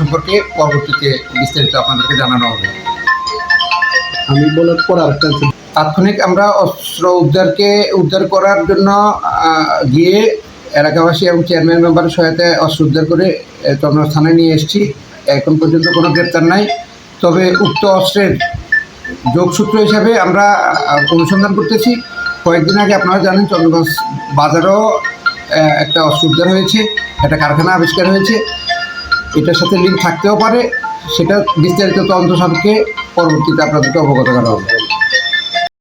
সম্পর্কে পরবর্তীতে বিস্তারিত আপনাদেরকে জানানো হবে। আমি বলার পর আরেকটা তাৎক্ষণিক আমরা অস্ত্র উদ্ধারকে উদ্ধার করার জন্য গিয়ে এলাকাবাসী এবং চেয়ারম্যান মেম্বারের সহায়তায় অস্ত্র উদ্ধার করে থানায় নিয়ে এসেছি। এখন পর্যন্ত কোনো গ্রেপ্তার নাই। তবে উক্ত অস্ত্রের যোগসূত্র হিসাবে আমরা অনুসন্ধান করতেছি। কয়েকদিন আগে আপনারা জানেন চন্দ্রগঞ্জ বাজারেও একটা উদ্ধার হয়েছে, একটা কারখানা আবিষ্কার হয়েছে। এটার সাথে লিঙ্ক থাকতেও পারে। সেটা বিস্তারিত তদন্ত সাপেক্ষে পরবর্তীতে আপনাদেরকে অবগত করা হবে।